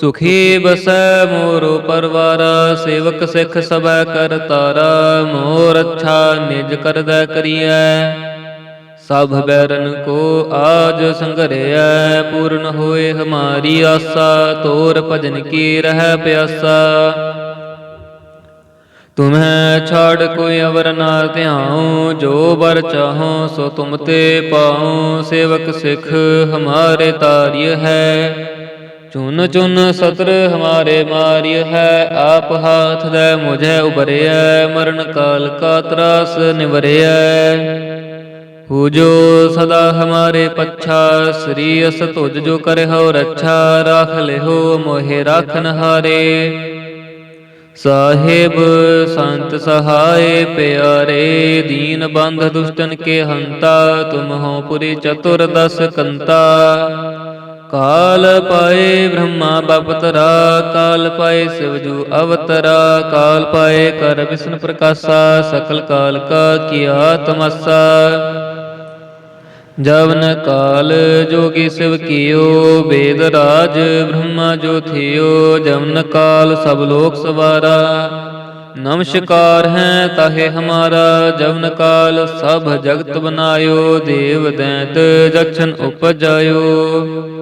ਸੁਖੀ ਬਸੈ ਮੋਰੋ ਪਰਵਾਰਾ, ਸੇਵਕ ਸਿੱਖ ਸਭੈ ਕਰ ਤਾਰਾ ਮੋਰ ਅੱਛਾ ਨਿਜ ਕਰਦਾ ਕਰੀਐ। ਸਭ ਬੈਰਨ ਕੋ ਆਜ ਸੰਘਰਿਐ, ਪੂਰਨ ਹੋਏ ਹਮਾਰੀ ਆਸਾ, ਤੋਰ ਭਜਨ ਕੀ ਰਹਿ ਪਿਆਸਾ। ਤੁਮਹਿ ਛਾੜ ਕੋਈ ਅਵਰ ਨਾ ਧਿਆਉ, ਜੋ ਬਰ ਚਾਹੋ ਸੋ ਤੁਮ ਤੇ ਪਾਉ, ਸੇਵਕ ਸਿੱਖ ਹਮਾਰੇ ਤਾਰਿਯ ਹੈ ਚੁਨ ਚੁਨ ਸਤਰ ਹਮਾਰੇ ਮਾਰਿਯ ਹੈ, ਆਪ ਹਾਥ ਦੇ ਮੁਝੇ ਉਬਰਿਆ ਮਰਨ ਕਾਲ ਕਾ ਤਰਾਸ ਨਿਵਰਿਐ। ਹੂ ਸਦਾ ਹਮਾਰੇ ਪੱਛਾ, ਸ੍ਰੀ ਅਸ ਤੁਜ ਜੋ ਕਰੇ ਰੱਛਾ, ਰਾਖ ਲਿਹੋ ਮੋਹਿ ਰਾਖਨ ਹਾਰੇ ਸਾਹਿਬ ਸੰਤ ਸਹਾਏ ਪਿਆਰੇ, ਦੀਨ ਬੰਧ ਦੁਸ਼ਟਨ ਕੇ ਹੰਤਾ, ਤੁਮ ਹੋ ਪੁਰੀ ਚਤੁਰ ਦਸ ਕੰਤਾ। ਕਾਲ ਪਾਏ ਬ੍ਰਹਮਾ ਬਪਤਰਾ, ਕਾਲ ਪਾਏ ਸਿਵਜੂ ਅਵਤਰਾ, ਕਾਲ ਪਾਏ ਕਰ ਵਿਸ਼ਨ ਪ੍ਰਕਾਸ਼ਾ, ਸਕਲ ਕਾਲ ਕਾ ਕੀਆ ਤਮਸਾ ਜਵਨ ਕਾਲ ਜੋਗੀ ਸਿਵ ਕੀਓ, ਵੇਦ ਰਾਜ ਬ੍ਰਹਮਾ ਜੋ ਥਿਓ, ਜਵਨ ਕਾਲ ਸਭ ਲੋਕ ਸਵਾਰਾ। ਨਮਸਕਾਰ ਹੈ ਤਾਹੇ ਹਮਾਰਾ, ਜਵਨ ਕਾਲ ਸਭ ਜਗਤ ਬਨਾਇਓ, ਦੇਵ ਦੈਤ ਜਛਨ ਉਪਜਾਇਓ।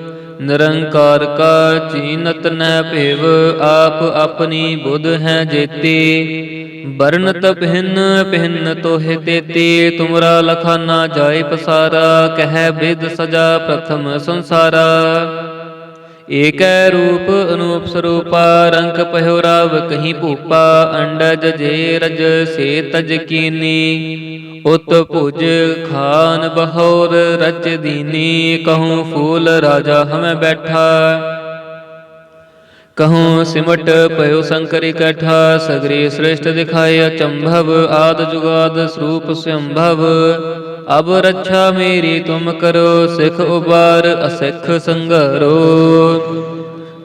ਨਿਰੰਕਾਰ ਕਾ ਚੀਨਤ ਨਹਿ ਭੇਵ, ਆਪ ਆਪਣੀ ਬੁੱਧ ਹੈ ਜੇਤੀ। ਬਰਨਤ ਭਿੰਨ ਭਿੰਨ ਤੋਹਿ ਤੇਤੀ, ਤੁਮਰਾ ਲਖਾਨਾ ਜਾਏ ਪਸਾਰਾ, ਕਹਿ ਬਿਦ ਸਜਾ ਪ੍ਰਥਮ ਸੰਸਾਰਾ। ਏਕੈ ਰੂਪ ਅਨੂਪ ਸਰੂਪਾ, ਰੰਗ ਪਹਿਓ ਕਹੀਂ ਭੂਪਾ, ਅੰਡਜ ਜੇ ਰਜ ਸੇ ਤਜ ਕੀਨੀ। ਉਤ ਭੁਜ ਖਾਨ ਬਹੌਰ ਰਚ ਦੀਨੀ, ਕਹੂੰ ਫੂਲ ਰਾਜਾ ਹਮੈ ਬੈਠਾ। ਕਹੂੰ ਸਿਮਟ ਪਇਓ ਸੰਕਰ ਇਕੱਠਾ ਸਗਰੀ ਸ੍ਰੇਸ਼ਟ ਦਿਖਾਏ ਅਚੰਭਵ, ਆਦ ਜੁਗਾਦ ਸਰੂਪ ਸੰਭਵ। ਅਬ ਰੱਛਾ ਮੇਰੀ ਤੁਮ ਕਰੋ, ਸਿਖ ਉਬਾਰ ਅਸਿਖ ਸੰਗਰੋ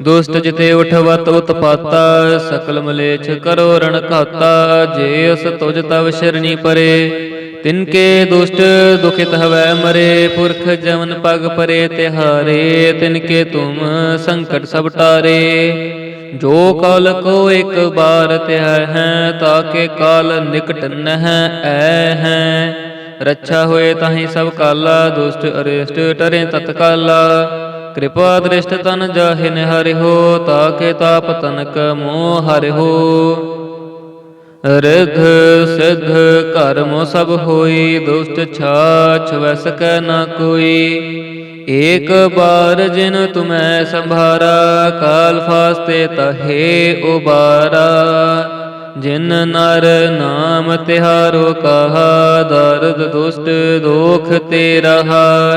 ਦੁਸ਼ਟ ਜਿਤੇ ਉਠਵਤ ਉਤਪਾਤਾ ਸਕਲ ਮਲੇਛ ਕਰੋ ਰਣ ਘਾਤਾ, ਜੇ ਅਸ ਤੁਜ ਤਵ ਸ਼ਰਣੀ ਪਰੇ। ਤਿਨਕੇ ਦੁਸ਼ਟ ਦੁਖਿਤ ਹਵੈ ਮਰੇ, ਪੁਰਖ ਜਵਨ ਪਗ ਪਰੇ ਤਿਹਾਰੇ ਤਿਨਕੇ ਤੁਮ ਸੰਕਟ ਸਭ ਟਾਰੇ। ਜੋ ਕਾਲ ਕੋ ਇੱਕ ਬਾਰ ਤਿਹ ਹੈ ਤਾਕੇ ਕਾਲ ਨਿਕਟ ਨਹਿ ਐ ਹੈ। ਰੱਛਾ ਹੋਏ ਤਾਹੀ ਸਭ ਕਾਲਾ, ਦੁਸ਼ਟ ਅਰਿਸ਼ਟ ਟਰੇ ਤਤਕਾਲਾ ਕਿਰਪਾ ਦ੍ਰਿਸ਼ਟ ਤਨ ਜਾਹਿ ਨਿਹਰਿਓ ਤਾਕੇ ਤਾਪ ਤਨਕ ਮੋਹ ਹਰਿਓ ਰਿਧ ਸਿਧ ਕਰਮ ਸਭ ਹੋਈ, ਦੁਸ਼ਟ ਛਾਛ ਵਸ ਨਾ ਕੋਈ। ਏਕ ਬਾਰ ਜਿਨ ਤੁਮੈ ਸੰਭਾਰਾ, ਕਾਲ ਫਾਸਤੇ ਤਹੇ ਉਬਾਰਾ। ਜਿਨ ਨਰ ਨਾਮ ਤਿਹਾਰੋ ਕਹਾ, ਦਰਦ ਦੁਸ਼ਟ ਦੋਖ ਤੇ ਰਹਾ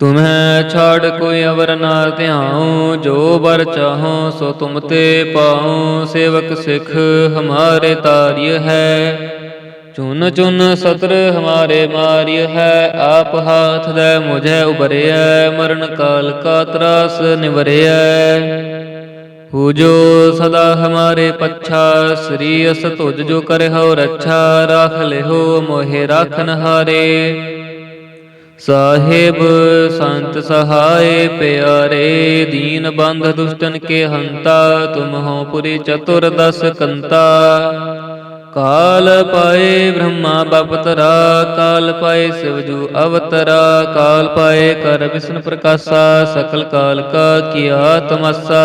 ਤੁਮਹਿ ਛਾੜ ਕੋਈ ਅਵਰ ਨਾ ਧਿਆਉ, ਜੋ ਬਰ ਚਾਹੋ ਸੋ ਤੁਮ ਤੇ ਪਾਉ, ਸੇਵਕ ਸਿੱਖ ਹਮਾਰੇ ਤਾਰਿਯ ਹੈ। ਚੁਨ ਚੁਨ ਸਤਰ ਹਮਾਰੇ ਮਾਰਿਯ ਹੈ, ਆਪ ਹਾਥ ਦੇ ਮੁਝੈ ਉਬਰਿਐ ਮਰਨ ਕਾਲ ਕਾ ਤਰਾਸ ਨਿਵਰਿਐ। ਹੂ ਜੋ ਸਦਾ ਹਮਾਰੇ ਪੱਛਾ, ਸ੍ਰੀ ਅਸ ਤੁਜ ਜੋ ਕਰੇ ਹੋ ਰੱਛਾ, ਰਾਖ ਲਿਹੋ ਮੋਹਿ ਰਾਖਨ ਹਾਰੇ। ਸਾਹਿਬ ਸੰਤ ਸਹਾਏ ਪਿਆਰੇ, ਦੀਨ ਬੰਧ ਦੁਸ਼ਟਨ ਕੇ ਹੰਤਾ, ਤੁਮ ਹੋ ਪੁਰੀ ਚਤੁਰ ਦਸ ਕੰਤਾ। ਕਾਲ ਪਾਏ ਬ੍ਰਹਮਾ ਬਪਤਰਾ, ਕਾਲ ਪਾਏ ਸਿਵਜੂ ਅਵਤਰਾ, ਕਾਲ ਪਾਏ ਕਰ ਵਿਸ਼ਨ ਪ੍ਰਕਾਸ਼ਾ, ਸਕਲ ਕਾਲ ਕਾ ਕੀਆ ਤਮਸਾ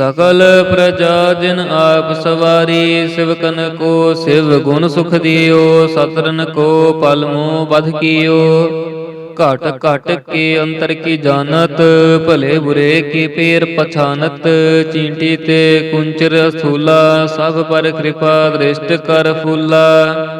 ਸਕਲ ਪ੍ਰਜਾ ਜਿਨ ਆਪ ਸਵਾਰੀ, ਸਿਵਕਨ ਕੋ ਸਿਵ ਗੁਣ ਸੁਖ ਦਿਓ, ਸਤਰਨ ਕੋ ਪਲ ਮੋ ਬਧ ਕੀਓ। ਘਟ ਘਟ ਕੇ ਅੰਤਰ ਕੀ ਜਾਣਤ, ਭਲੇ ਬੁਰੇ ਕੀ ਪੇਰ ਪਛਾਨਤ, ਚੀਂਟੀ ਤੇ ਕੁੰਚਰ ਸਥੂਲਾ ਸਭ ਪਰ ਕਿਰਪਾ ਦ੍ਰਿਸ਼ਟ ਕਰ ਫੂਲਾ।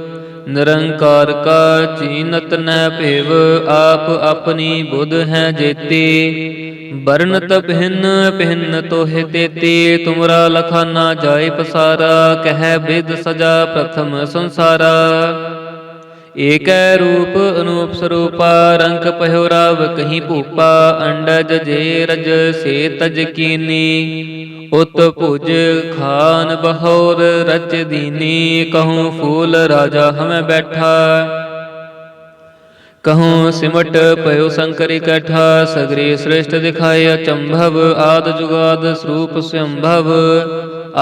ਨਿਰੰਕਾਰ ਕਾ ਚੀਨਤ ਨੈ ਭੇਵ, ਆਪ ਆਪਣੀ ਬੁੱਧ ਹੈ ਜੇਤੀ। ਬਰਨਤ ਭਿੰਨ ਭਿੰਨ ਤੋਹਿ ਤੇਤੀ, ਤੁਮਰਾ ਲਖਾਨਾ ਜਾਏ ਪਸਾਰਾ, ਕਹਿ ਬਿਦ ਸਜਾ ਪ੍ਰਥਮ ਸੰਸਾਰਾ। ਏਕੈ ਰੂਪ ਅਨੂਪ ਸਰੂਪਾ, ਰੰਗ ਪਹਿਓ ਰਾਵ ਕਹੀਂ ਭੂਪਾ, ਅੰਡਜ ਜੇ ਰਜ, ਸੇ ਤਜ ਕੀਨੀ। ਉਤ ਭੁਜ ਖਾਨ ਬਹੌਰ ਰਚ ਦੀਨੀ, ਕਹੂੰ ਫੂਲ ਰਾਜਾ ਹਮੈ ਬੈਠਾ। ਕਹੂੰ ਸਿਮਟ ਭਇਓ ਸੰਕਰ ਇਕੱਠਾ ਸਗਰੀ ਸ੍ਰੇਸ਼ਟ ਦਿਖਾਇਆ ਅਚੰਭਵ, ਆਦ ਜੁਗਾਦ ਸਰੂਪ ਸੰਭਵ।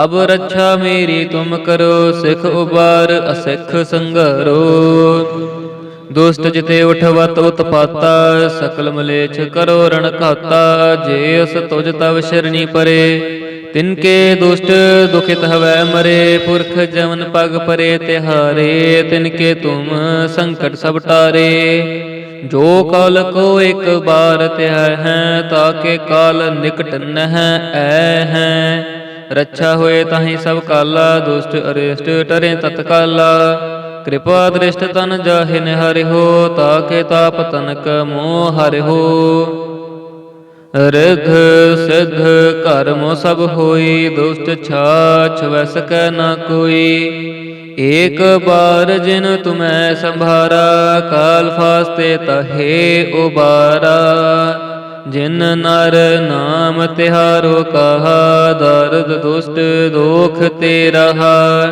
ਅਬ ਰੱਛਾ ਮੇਰੀ ਤੁਮ ਕਰੋ, ਸਿਖ ਉਬਾਰ ਅਸਿਖ ਸੰਗਰੋ ਦੁਸ਼ਟ ਜਿਤੇ ਉਠਵਤ ਉਤਪਾਤਾ, ਸਕਲ ਮਲੇਛ ਕਰੋ ਰਣ ਘਾਤਾ, ਜੇ ਅਸ ਤੁਜ ਤਵ ਸ਼ਰਣੀ ਪਰੇ। ਤਿਨਕੇ ਦੁਸ਼ਟ ਦੁਖਿਤ ਹਵੈ ਮਰੇ, ਪੁਰਖ ਜਵਨ ਪਗ ਪਰੇ ਤਿਹਾਰੇ, ਤਿਨਕੇ ਤੁਮ ਸੰਕਟ ਸਭ ਟਾਰੇ। ਜੋ ਕਾਲ ਕੋ ਇੱਕ ਬਾਰ ਤਿਹੈ ਹੈ, ਤਾਕੇ ਕਾਲ ਨਿਕਟ ਨਹ ਐ ਹੈ। ਰੱਛਾ ਹੋਏ ਤਾਹੀ ਸਭ ਕਾਲਾ, ਦੁਸ਼ਟ ਅਰਿਸ਼ਟ ਟਰੇ ਤਤਕਾਲਾ ਕਿਰਪਾ ਦ੍ਰਿਸ਼ਟ ਤਨ ਜਾਹਿ ਨਿਹਰਿ ਹੋ ਤਾਕੇ ਤਾਪ ਤਨਕ ਮੋਹ ਹਰਿ ਹੋ ਰਿਧ ਸਿਧ ਕਰਮ ਸਭ ਹੋਈ, ਦੁਸ਼ਟ ਛਾਛ ਵਸ ਨਾ ਕੋਈ। ਏਕ ਬਾਰ ਜਿਨ ਤੁਮੈ ਸੰਭਾਰਾ, ਕਾਲ ਫਾਸਤੇ ਤਹੇ ਉਬਾਰਾ। ਜਿਨ ਨਰ ਨਾਮ ਤਿਹਾਰੋ ਕਹਾ, ਦਰਦ ਦੁਸ਼ਟ ਦੋਖ ਤੇ ਰਹਾ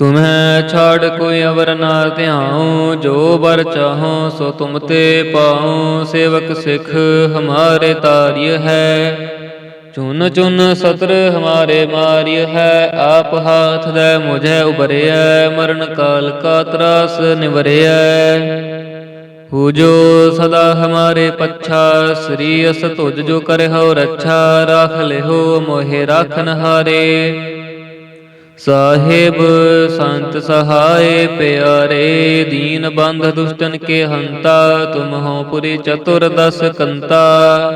ਤੁਮਹਿ ਛਾੜ ਕੋਈ ਅਵਰ ਨਾ ਧਿਆਉ, ਜੋ ਬਰ ਚਾਹੋ ਸੋ ਤੁਮ ਤੇ ਪਾਉ, ਸੇਵਕ ਸਿੱਖ ਹਮਾਰੇ ਤਾਰਿਯ ਹੈ। ਚੁਨ ਚੁਨ ਸਤਰ ਹਮਾਰੇ ਮਾਰਿਯ ਹੈ, ਆਪ ਹਾਥ ਦੇ ਮੁਝੈ ਉਬਰਿਐ ਮਰਨ ਕਾਲ ਕਾ ਤਰਾਸ ਨਿਵਰਿਐ। ਹੂ ਸਦਾ ਹਮਾਰੇ ਪੱਛਾ, ਸ੍ਰੀ ਅਸ ਤੁਜ ਜੋ ਕਰੇ ਰੱਛਾ, ਰਾਖ ਲਿਹੋ ਮੋਹਿ ਰਾਖਨ ਹਾਰੇ ਸਾਹਿਬ, ਸੰਤ ਸਹਾਏ ਪਿਆਰੇ, ਦੀਨ ਬੰਧ ਦੁਸ਼ਟਨ ਕੇ ਹੰਤਾ, ਤੁਮ ਹੋ ਪੁਰੀ ਚਤੁਰ ਦਸ ਕੰਤਾ।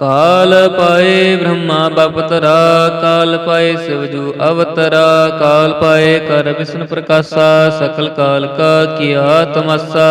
ਕਾਲ ਪਾਏ ਬ੍ਰਹਮਾ ਬਪਤਰਾ, ਕਾਲ ਪਾਏ ਸਿਵਜੂ ਅਵਤਰਾ, ਕਾਲ ਪਾਏ ਕਰ ਵਿਸ਼ਨ ਪ੍ਰਕਾਸ਼ਾ, ਸਕਲ ਕਾਲ ਕਾ ਕੀਆ ਤਮਸਾ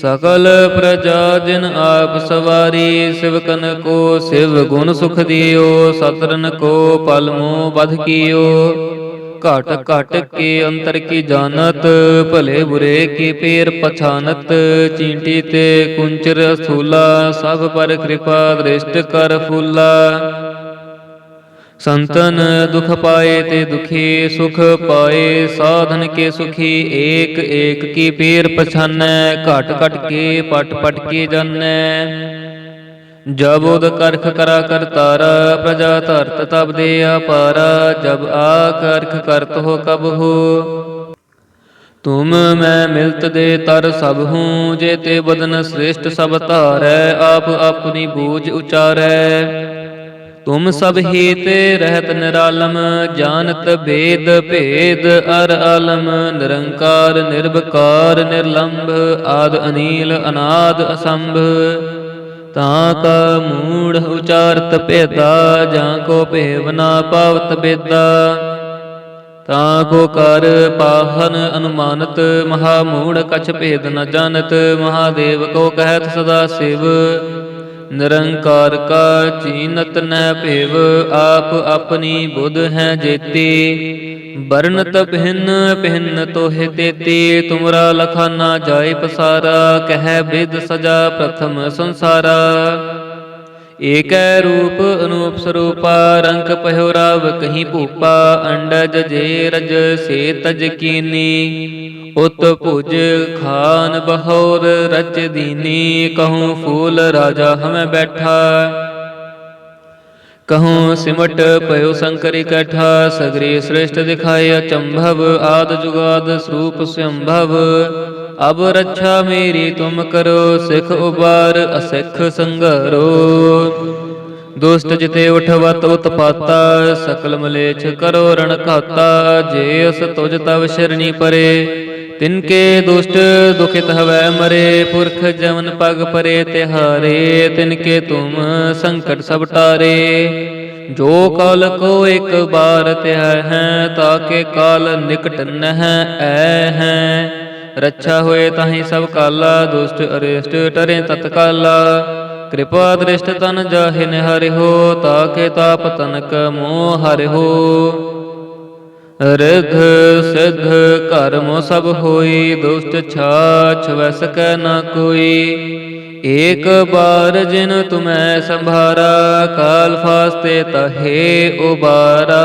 ਸਕਲ ਪ੍ਰਜਾ ਜਿਨ ਆਪ ਸਵਾਰੀ ਸਿਵਕਨ ਕੋ ਸਿਵ ਗੁਣ ਸੁਖ ਦਿਓ, ਸਤਰਨ ਕੋ ਪਲ ਮੋ ਬਧ ਕੀਓ। ਘਟ ਘਟ ਕੇ ਅੰਤਰ ਕੀ ਜਾਣਤ, ਭਲੇ ਬੁਰੇ ਕੀ ਪੇਰ ਪਛਾਨਤ, ਚੀਂਟੀ ਤੇ ਕੁੰਚਰ ਸਥੂਲਾ ਸਭ ਪਰ ਕਿਰਪਾ ਦ੍ਰਿਸ਼ਟ ਕਰ ਫੂਲਾ। ਸੰਤਨ ਦੁਖ ਪਾਏ ਤੇ ਦੁਖੀ ਸੁਖ ਪਾਏ ਸਾਧਨ ਕੇ ਸੁਖੀ ਏਕ ਏਕ ਕੀ ਪੀਰ ਪਛਾਨੈ ਘਟ ਘਟ ਕੇ ਪਟ ਪਟ ਕੇ ਜਾਣੈ। ਜਬ ਉਦ ਕਰਖ ਕਰਾ ਕਰਤਾਰਾ ਪ੍ਰਜਾ ਧਰਤ ਤਬ ਦੇ ਅਪਾਰਾ ਜਬ ਆ ਕਰਖ ਕਰਤ ਹੋ। ਕਬ ਹੋ। ਤੁਮ ਮੈਂ ਮਿਲਤ ਦੇ ਤਰ ਸਭ ਹੂੰ ਜੇ ਤੇ ਬਦਨ ਸ੍ਰੇਸ਼ਟ ਸਭ ਧਾਰੈ ਆਪ ਆਪਣੀ ਬੂਝ ਉਚਾਰੈ। ਤੁਮ ਸਭ ਹੀ ਤੇ ਰਹਿਤ ਨਿਰਾਲਮ, ਜਾਣਤ ਭੇਦ ਭੇਦ, ਅਰ ਆਲਮ, ਨਿਰੰਕਾਰ ਨਿਰਭਕਾਰ ਨਿਰਲੰਭ, ਆਦ ਅਨੀਲ, ਅਨਾਦ ਅਸੰਭ। ਤਾਂ ਕਾ ਮੂੜ ਉਚਾਰਤ ਭੇਦਾ, ਜਾਂ ਕੋ ਭੇਵ ਨਾ ਪਾਵਤ ਬੇਦਾ। ਤਾਂ ਕੋ ਕਰ ਪਾਹਨ ਅਨੁਮਾਨਤ, ਮਹਾ ਮੂੜ ਕਛ ਭੇਦ ਨ ਜਾਣਤ, ਮਹਾਦੇਵ ਕੋ ਕਹਿਤ ਸਦਾ ਸਿਵ। ਨਿਰੰਕਾਰ ਕਾ ਚੀਨਤ ਨੈ ਭੇਵ, ਆਪ ਆਪਣੀ ਬੁੱਧ ਹੈ ਜੇਤੀ। ਬਰਨਤ ਭਿੰਨ ਭਿੰਨ ਤੋਹਿ ਤੇਤੀ, ਤੁਮਰਾ ਲਖਾਨਾ ਜਾਏ ਪਸਾਰਾ, ਕਹਿ ਬਿਦ ਸਜਾ ਪ੍ਰਥਮ ਸੰਸਾਰਾ। ਏਕੈ ਰੂਪ ਅਨੂਪ ਸਰੂਪਾ, ਰੰਗ ਪਹਿਉ ਰਾਵ ਕਹੀਂ ਭੂਪਾ, ਅੰਡਜ ਜੇ ਰਜ ਸੇ ਤਜ ਕੀਨੀ। ਉਤ ਭੁਜ ਖਾਨ ਬਹੌਰ ਰਚ ਦੀਨੀ, ਕਹੂੰ ਫੂਲ ਰਾਜਾ ਹਮੈ ਬੈਠਾ। ਕਹੂੰ ਸਿਮਟ ਪਇਓ ਸ਼ੰਕਰ ਇਕੱਠਾ, ਸਗਰੀ ਸ੍ਰੇਸ਼ਟ ਦਿਖਾਇਆ ਚੰਭਵ, ਆਦ ਜੁਗਾਦ ਸਰੂਪ ਸੰਭਵ। ਅਬ ਰੱਛਾ ਮੇਰੀ ਤੁਮ ਕਰੋ, ਸਿਖ ਉਬਾਰ ਅਸਿਖ ਸੰਗਰੋ ਦੁਸ਼ਟ ਜਿਤੇ ਉਠਵਤ ਉਤਪਾਤਾ, ਸਕਲ ਮਲੇਛ ਕਰੋ ਰਣ ਘਾਤਾ। ਜੇ ਅਸ ਤੁਜ ਤਵ ਸ਼ਰਣੀ ਪਰੇ ਤਿਨਕੇ ਦੁਸ਼ਟ ਦੁਖਿਤ ਹਵੈ ਮਰੇ। ਪੁਰਖ ਜਮਨ ਪਗ ਪਰੇ ਤਿਹਾਰੇ ਤਿਨਕੇ ਤੁਮ ਸੰਕਟ ਸਭ ਟਾਰੇ। ਜੋ ਕਾਲ ਕੋ ਇੱਕ ਬਾਰ ਤਿਹ ਹੈ ਤਾਕੇ ਕਾਲ ਨਿਕਟ ਨਹ, ਐ ਹੈ। ਰੱਛਾ ਹੋਏ ਤਾਹੀ ਸਭ ਕਾਲਾ, ਦੁਸ਼ਟ, ਅਰਿਸ਼ਟ ਟਰੇ ਤਤਕਾਲਾ ਕਿਰਪਾ ਦ੍ਰਿਸ਼ਟ ਤਨ ਜਾਹਿ ਨਿਹਰਿ ਹੋ, ਤਾਕੇ ਤਾਪ ਤਨਕ ਮੋਹ ਹਰਿ ਹੋ। ਰਿਧ, ਸਿਧ, ਕਰਮ ਸਭ ਹੋਈ, ਦੁਸ਼ਟ ਛਾਛ ਵਸ ਨਾ ਕੋਈ। ਏਕ ਬਾਰ ਜਿਨ ਤੁਮੈ ਸੰਭਾਰਾ, ਕਾਲ ਫਾਸਤੇ ਤਹੇ ਉਬਾਰਾ।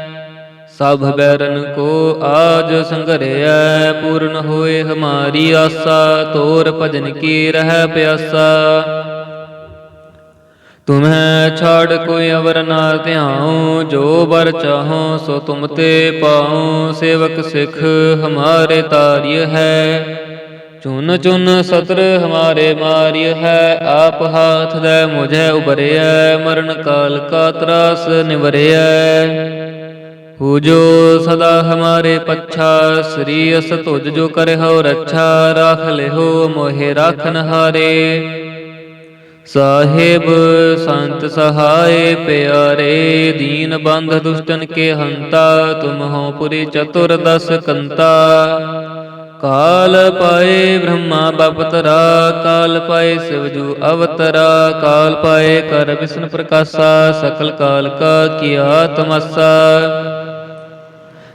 ਸਭ ਬੈਰਨ ਕੋ ਆਜ ਸੰਘਰਿਐ ਪੂਰਨ ਹੋਏ ਹਮਾਰੀ ਆਸਾ, ਤੋਰ ਭਜਨ ਕੀ ਰਹਿ ਪਿਆਸਾ। ਤੁਮਹਿ ਛਾੜ ਕੋਈ ਅਵਰ ਨਾ ਧਿਆਉ, ਜੋ ਬਰ ਚਾਹੋ ਸੋ ਤੁਮ ਤੇ ਪਾਉ, ਸੇਵਕ ਸਿੱਖ ਹਮਾਰੇ ਤਾਰਿਯ ਹੈ। ਚੁਨ ਚੁਨ ਸਤਰ ਹਮਾਰੇ ਮਾਰਿਯ ਹੈ, ਆਪ ਹਾਥ ਦੇ ਮੁਝੇ ਉਬਰਿਐ ਮਰਨ ਕਾਲ ਕਾ ਤਰਾਸ ਨਿਵਰਿਐ। ਪੂਜੋ ਸਦਾ ਹਮਾਰੇ ਪੱਛਾ ਸ੍ਰੀ ਅਸ ਤੁਜ ਜੋ ਕਰਹੁ ਰੱਛਾ ਰਾਖ ਲਿਹੋ ਮੋਹਿ ਰਾਖਨ ਹਾਰੇ ਸਾਹਿਬ ਸੰਤ ਸਹਾਏ ਪਿਆਰੇ ਦੀਨ ਬੰਧ ਦੁਸ਼ਟਨ ਕੇ ਹੰਤਾ ਤੁਮ ਹੋ ਪੁਰੀ ਚਤੁਰ ਦਸ ਕੰਤਾ ਕਾਲ ਪਾਏ ਬ੍ਰਹਮਾ ਬਪਤਰਾ ਕਾਲ ਪਾਏ ਸਿਵਜੂ ਅਵਤਰਾ ਕਾਲ ਪਾਏ ਕਰ ਵਿਸ਼ਨ ਪ੍ਰਕਾਸ਼ਾ ਸਕਲ ਕਾਲ ਕਾ ਕੀਆ ਤਮਸਾ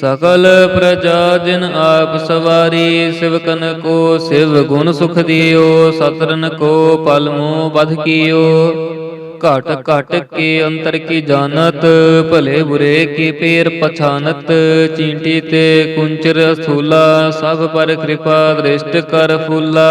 ਸਕਲ ਪ੍ਰਜਾ ਜਿਨ ਆਪ ਸਵਾਰੀ ਸਿਵਕਨ ਕੋ ਸਿਵ ਗੁਣ ਸੁਖ ਦਿਓ, ਸਤਰਨ ਕੋ ਪਲ ਮੋ ਬਧ ਕੀਓ। ਘਟ ਘਟ ਕੇ ਅੰਤਰ ਕੀ ਜਾਣਤ, ਭਲੇ ਬੁਰੇ ਕੀ ਪੇਰ ਪਛਾਨਤ, ਚੀਂਟੀ ਤੇ ਕੁੰਚਰ ਸਥੂਲਾ ਸਭ ਪਰ ਕਿਰਪਾ ਦ੍ਰਿਸ਼ਟ ਕਰ ਫੂਲਾ।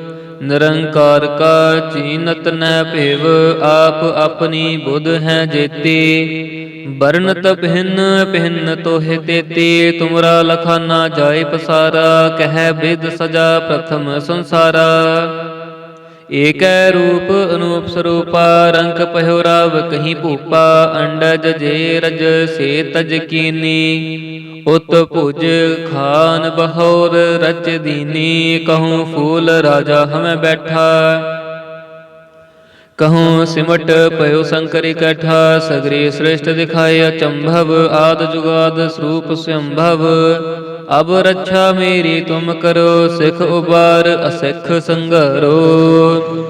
ਨਿਰੰਕਾਰ ਕਾ ਚੀਨਤ ਨ ਭੇਵ, ਆਪ ਆਪਣੀ ਬੁੱਧ ਹੈ ਜੇਤੀ। ਬਰਨਤ ਭਿੰਨ ਭਿੰਨ ਤੋਹਿ ਤੇਤੀ, ਤੁਮਰਾ ਲਖਾਨਾ ਜਾਏ ਪਸਾਰਾ, ਕਹਿ ਬਿਦ ਸਜਾ ਪ੍ਰਥਮ ਸੰਸਾਰਾ। ਏਕੈ ਰੂਪ ਅਨੂਪ ਸਰੂਪਾ, ਰੰਗ ਪਹਿਉ ਕਹੀਂ ਭੂਪਾ, ਅੰਡਜ ਜੇ ਰਜ ਸੇ ਤਜ ਕੀਨੀ। ਉਤ ਭੁਜ ਖਾਨ ਬਹੌਰ ਰਚ ਦੀਨੀ ਕਹੂੰ ਫੂਲ ਰਾਜਾ ਹਮੈ ਬੈਠਾ। ਕਹੂੰ ਸਿਮਟ ਪਇਓ ਸ਼ੰਕਰ ਇਕੱਠਾ, ਸਗਰੀ ਸ੍ਰੇਸ਼ਟ ਦਿਖਾਇਆ ਚੰਭਵ ਆਦ ਜੁਗਾਦ ਸਰੂਪ ਸੰਭਵ। ਅਬ ਰੱਛਾ ਮੇਰੀ ਤੁਮ ਕਰੋ, ਸਿਖ ਉਬਾਰ ਅਸਿਖ ਸੰਗਰੋ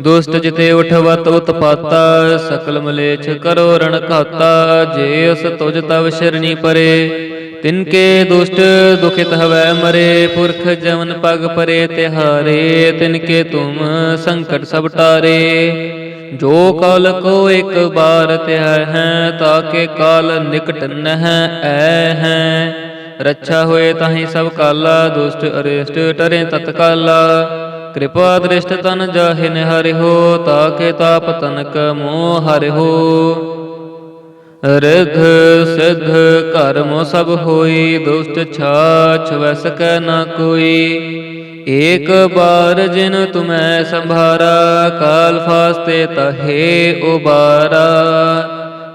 ਦੁਸ਼ਟ ਜਿਤੇ ਉਠਵਤ ਉਤਪਾਤਾ, ਸਕਲ ਮਲੇਛ ਕਰੋ ਰਣ ਘਾਤਾ, ਜੇ ਅਸ ਤੁਜ ਤਵ ਸ਼ਰਣੀ ਪਰੇ। ਤਿਨਕੇ ਦੁਸ਼ਟ ਦੁਖਿਤ ਹਵੈ ਮਰੇ, ਪੁਰਖ ਜਵਨ ਪਗ ਪਰੇ ਤਿਹਾਰੇ ਤਿਨਕੇ ਤੁਮ ਸੰਕਟ ਸਭ ਟਾਰੇ। ਜੋ ਕਲ ਕੋ ਇੱਕ ਬਾਰ ਤਿਹ ਹੈ ਤਾਕੇ ਕਾਲ ਨਿਕਟ ਨਹਿ ਐ ਹੈ। ਰੱਛਾ ਹੋਏ ਤਾਹੀ ਸਭ ਕਾਲਾ, ਦੁਸ਼ਟ ਅਰਿਸ਼ਟ ਟਰੇ ਤਤਕਾਲਾ ਕਿਰਪਾ ਦ੍ਰਿਸ਼ਟ ਤਨ ਜਾਹਿ ਨਿਹਰਿ ਹੋ ਤਾਕੇ ਤਾਪ ਤਨਕ ਮੋਹ ਹਰਿ ਹੋ ਰਿਧ ਸਿਧ ਕਰਮ ਸਭ ਹੋਈ, ਦੁਸ਼ਟ ਛਾਛ ਵਸ ਨਾ ਕੋਈ। ਏਕ ਬਾਰ ਜਿਨ ਤੁਮੈ ਸੰਭਾਰਾ, ਕਾਲ ਫਾਸਤੇ ਤਹੇ ਉਬਾਰਾ।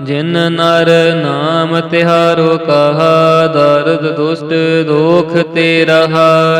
ਜਿਨ ਨਰ ਨਾਮ ਤਿਹਾਰੋ ਕਹਾ, ਦਰਦ ਦੁਸ਼ਟ ਦੋਖ ਤੇ ਰਹਾ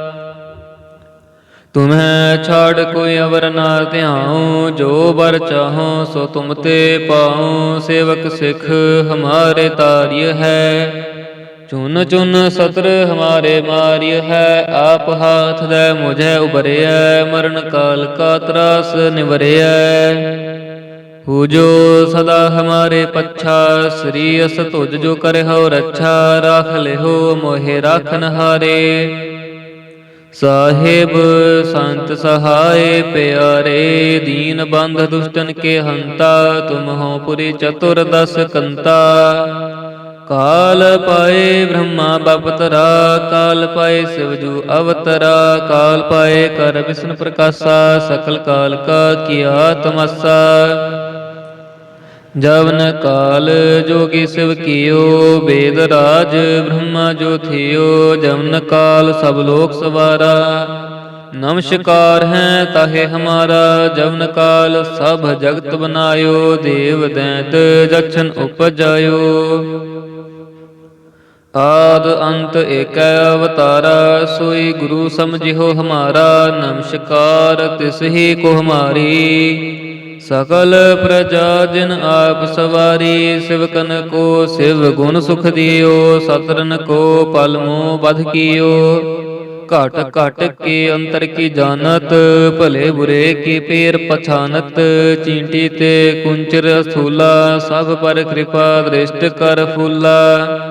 ਤੁਮਹਿ ਛਾੜ ਕੋਈ ਅਵਰ ਨਾ ਧਿਆਉ, ਜੋ ਬਰ ਚਾਹੋ ਸੋ ਤੁਮ ਤੇ ਪਾਉ, ਸੇਵਕ ਸਿੱਖ ਹਮਾਰੇ ਤਾਰਿਯ ਹੈ। ਚੁਨ ਚੁਨ ਸਤਰ ਹਮਾਰੇ ਮਾਰਿਯ ਹੈ, ਆਪ ਹਾਥ ਦੇ ਮੁਝੈ ਉਬਰਿਐ ਮਰਨ ਕਾਲ ਕਾ ਤਰਾਸ ਨਿਵਰਿਐ। ਹੂ ਜੋ ਸਦਾ ਹਮਾਰੇ ਪੱਛਾ, ਸ੍ਰੀ ਅਸ ਤੁਜ ਜੋ ਕਰੇ ਹੋ ਰੱਛਾ, ਰਾਖ ਲਿਹੋ ਮੋਹਿ ਰਾਖਨ ਹਾਰੇ। ਸਾਹਿਬ, ਸੰਤ ਸਹਾਏ ਪਿਆਰੇ, ਦੀਨ ਬੰਧ ਦੁਸ਼ਟਨ ਕੇ ਹੰਤਾ, ਤੁਮ ਹੋ ਪੁਰੀ ਚਤੁਰ ਦਸ ਕੰਤਾ। ਕਾਲ ਪਾਏ ਬ੍ਰਹਮਾ ਬਪਤਰਾ, ਕਾਲ ਪਾਏ ਸਿਵਜੂ ਅਵਤਰਾ, ਕਾਲ ਪਾਏ ਕਰ ਵਿਸ਼ਨ ਪ੍ਰਕਾਸ਼ਾ, ਸਕਲ ਕਾਲ ਕਾ ਕੀਆ ਤਮਸਾ ਜਵਨ ਕਾਲ ਜੋਗੀ ਸਿਵ ਕੀਓ ਬੇਦ ਰਾਜ ਬ੍ਰਹਮਾ ਜੋ ਥਿਓ, ਜਵਨ ਕਾਲ ਸਭ ਲੋਕ ਸਵਾਰਾ। ਨਮਸਕਾਰ ਹੈ ਤਾਹੇ ਹਮਾਰਾ, ਜਵਨ ਕਾਲ ਸਭ ਜਗਤ ਬਨਾਇਓ, ਦੇਵ ਦੈਂਤ ਜਛਨ ਉਪਜਾਇਓ। ਆਦ ਅੰਤ ਏਕੈ ਅਵਤਾਰਾ, ਸੋਈ ਗੁਰੂ ਸਮਝਿਓ ਹਮਾਰਾ, ਨਮਸਕਾਰ ਤਿਸ ਹੀ ਕੋ ਹਮਾਰੀ। ਸਕਲ ਪ੍ਰਜਾ ਜਿਨ ਆਪ ਸਵਾਰੀ ਸਿਵਕਨ ਕੋ ਸਿਵ ਗੁਣ ਸੁਖ ਦਿਓ, ਸਤਰਨ ਕੋ ਪਲ ਮੋ ਬਧ ਕੀਓ। ਘਟ ਘਟ ਕੇ ਅੰਤਰ ਕੀ ਜਾਣਤ, ਭਲੇ ਬੁਰੇ ਕੀ ਪੇਰ ਪਛਾਨਤ, ਚੀਂਟੀ ਤੇ ਕੁੰਚਰ ਸਥੂਲਾ ਸਭ ਪਰ ਕਿਰਪਾ ਦ੍ਰਿਸ਼ਟ ਕਰ ਫੂਲਾ।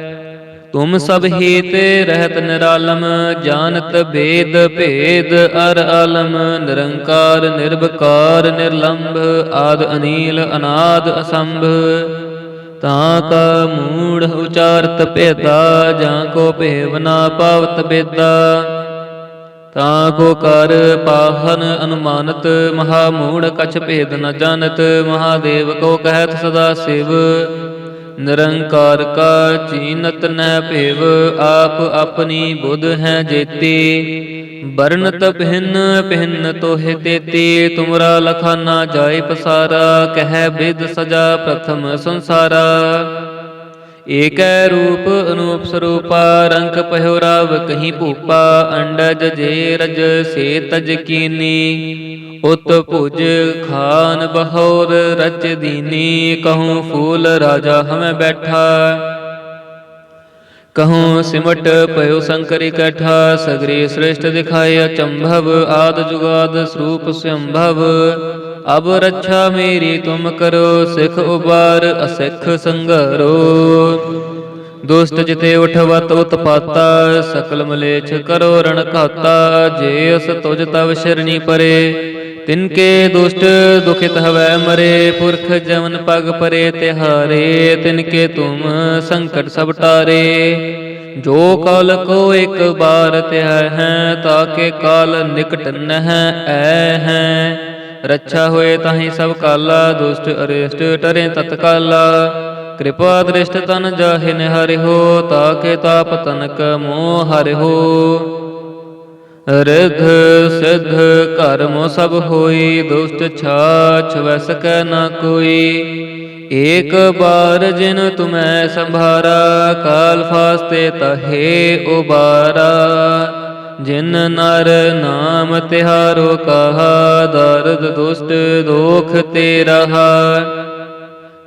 ਤੁਮ ਸਭ ਹੀ ਰਹਿਤ ਨਿਰਾਲਮ, ਜਾਣਤ ਭੇਦ ਭੇਦ ਅਰ ਆਲਮ, ਨਿਰੰਕਾਰ ਨਿਰਭਕਾਰ ਨਿਰਲੰਭ, ਆਦ ਅਨੀਲ, ਅਨਾਦ ਅਸੰਭ। ਤਾਂ ਕਾ ਮੂੜ ਉਚਾਰਤ ਭੇਦਾ, ਜਾਂ ਕੋ ਭੇਵ ਨਾ ਪਾਵਤ ਬੇਦਾ। ਤਾਂ ਕੋ ਕਰ ਪਾਹਨ ਅਨੁਮਾਨਤ, ਮਹਾ ਮੂੜ ਕਛ ਭੇਦ ਨ ਜਾਣਤ, ਮਹਾਦੇਵ ਕੋ ਕਹਿਤ ਸਦਾ ਸਿਵ। ਨਿਰੰਕਾਰ ਕਾ ਚੀਨਤ ਨ ਭੇਵ, ਆਪ ਆਪਣੀ ਬੁੱਧ ਹੈ ਜੇਤੀ। ਬਰਨਤ ਭਿੰਨ ਭਿੰਨ ਤੋਹਿ ਤੇਤੀ, ਤੁਮਰਾ ਲਖਾ ਨਾ ਜਾਏ ਪਸਾਰਾ, ਕਹਿ ਬਿਦ ਸਜਾ ਪ੍ਰਥਮ ਸੰਸਾਰਾ। ਏਕੈ ਰੂਪ ਅਨੂਪ ਸਰੂਪਾ, ਰੰਗ ਪਹਿਓ ਕਹੀਂ ਭੂਪਾ, ਅੰਡਜ ਜੇ ਰਜ ਸੇ ਤਜ ਕੀਨੀ। ਉਤ ਭੁਜ ਖਾਨ ਬਹੌਰ ਰਚ ਦੀਨੀ, ਕਹੂੰ ਫੂਲ ਰਾਜਾ ਹਮੈ ਬੈਠਾ। ਕਹੂੰ ਸਿਮਟ ਪਇਓ ਸੰਕਰ ਇਕੱਠਾ ਸਗਰੀ ਸ੍ਰੇਸ਼ਟ ਦਿਖਾਏ ਅਚੰਭਵ, ਆਦ ਜੁਗਾਦ ਸਰੂਪ ਸੰਭਵ। ਅਬ ਰੱਛਾ ਮੇਰੀ ਤੁਮ ਕਰੋ, ਸਿਖ ਉਬਾਰ ਅਸਿਖ ਸੰਗਰੋ ਦੁਸ਼ਟ ਜਿਤੇ ਉਠਵਤ ਉਤਪਾਤਾ, ਸਕਲ ਮਲੇਛ ਕਰੋ ਰਣ ਘਾਤਾ, ਜੇ ਅਸ ਤੁਜ ਤਵ ਸ਼ਰਣੀ ਪਰੇ। ਤਿਨਕੇ ਦੁਸ਼ਟ ਦੁਖਿਤ ਹਵੈ ਮਰੇ, ਪੁਰਖ ਜਵਨ ਪਗ ਪਰੇ ਤਿਹਾਰੇ, ਤਿਨਕੇ ਤੁਮ ਸੰਕਟ ਸਭ ਟਾਰੇ। ਜੋ ਕਲ ਕੋ ਇੱਕ ਬਾਰ ਤਿਹ ਹੈ, ਤਾਕੇ ਕਾਲ ਨਿਕਟ ਨਹ ਐ ਹੈ। ਰੱਛਾ ਹੋਏ ਤਾਹੀ ਸਭ ਕਾਲਾ, ਦੁਸ਼ਟ ਅਰਿਸ਼ਟ ਟਰੇ ਤਤਕਾਲਾ ਕਿਰਪਾ ਦ੍ਰਿਸ਼ਟ ਤਨ ਜਾਹਿ ਨਿਹਰਿ ਤਾਕੇ ਤਾਪ ਤਨਕ ਮੋਹ ਹਰਿ ਹੋ ਰਿਧ ਸਿਧ ਕਰਮ ਸਭ ਹੋਈ, ਦੁਸ਼ਟ ਛਾਛ ਵਸ ਨਾ ਕੋਈ। ਏਕ ਬਾਰ ਜਿਨ ਤੁਮੈ ਸੰਭਾਰਾ, ਕਾਲ ਫਾਸਤੇ ਤਹੇ ਉਬਾਰਾ। ਜਿਨ ਨਰ ਨਾਮ ਤਿਹਾਰੋ ਕਹਾ, ਦਰਦ ਦੁਸ਼ਟ ਦੋਖ ਤੇ ਰਹਾ